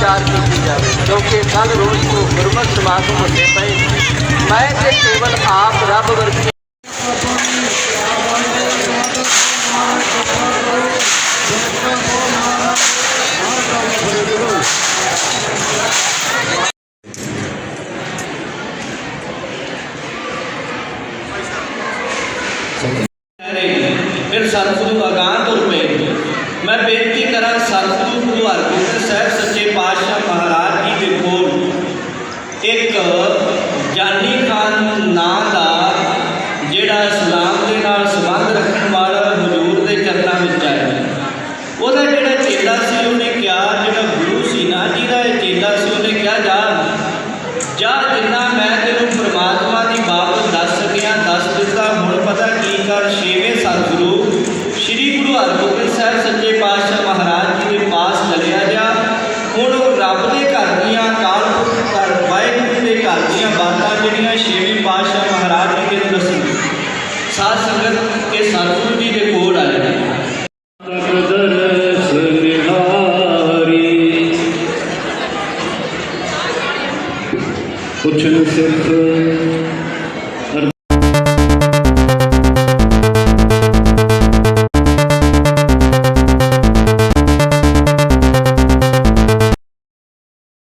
विचार की जाए क्योंकि कल रोज को गुरमत समागम होते पे मैं तो केवल आप, रब वर्गी मेरे साथियों अगान तुर तौर मैं बेनती ਸਤਿਗੁਰੂ ਗੁਰੂ ਹਰਗੋਬਿੰਦ ਸਾਹਿਬ, ਸੱਚੇ ਪਾਤਸ਼ਾਹ ਮਹਾਰਾਜ ਜੀ ਦੇ ਕੋਲ ਇੱਕ ਜਾਨੀ ਖਾਨ ਨਾਂ ਦਾ ਜਿਹੜਾ ਇਸਲਾਮ ਦੇ ਨਾਲ ਸੰਬੰਧ ਰੱਖਣ ਵਾਲਾ ਹਜ਼ੂਰ ਦੇ ਚਰਨਾਂ ਵਿੱਚ ਆਇਆ। ਉਹਦਾ ਜਿਹੜਾ ਚੇਲਾ ਸੀ, ਉਹਨੇ ਕਿਹਾ, ਜਿਹੜਾ ਗੁਰੂ ਸੀ ਨਾ ਜਿਹਦਾ ਇਹ ਚੇਲਾ ਸੀ, ਉਹਨੇ ਕਿਹਾ, ਜਾ ਜਾ ਜਿੰਨਾ ਸਾਧ ਸੰਗਤ ਇਹ ਸਤਿਗੁਰੂ ਜੀ ਦੇ ਕੋਲ ਆ ਜਾਣਾ ਪੁੱਛਣ ਸਿਰਫ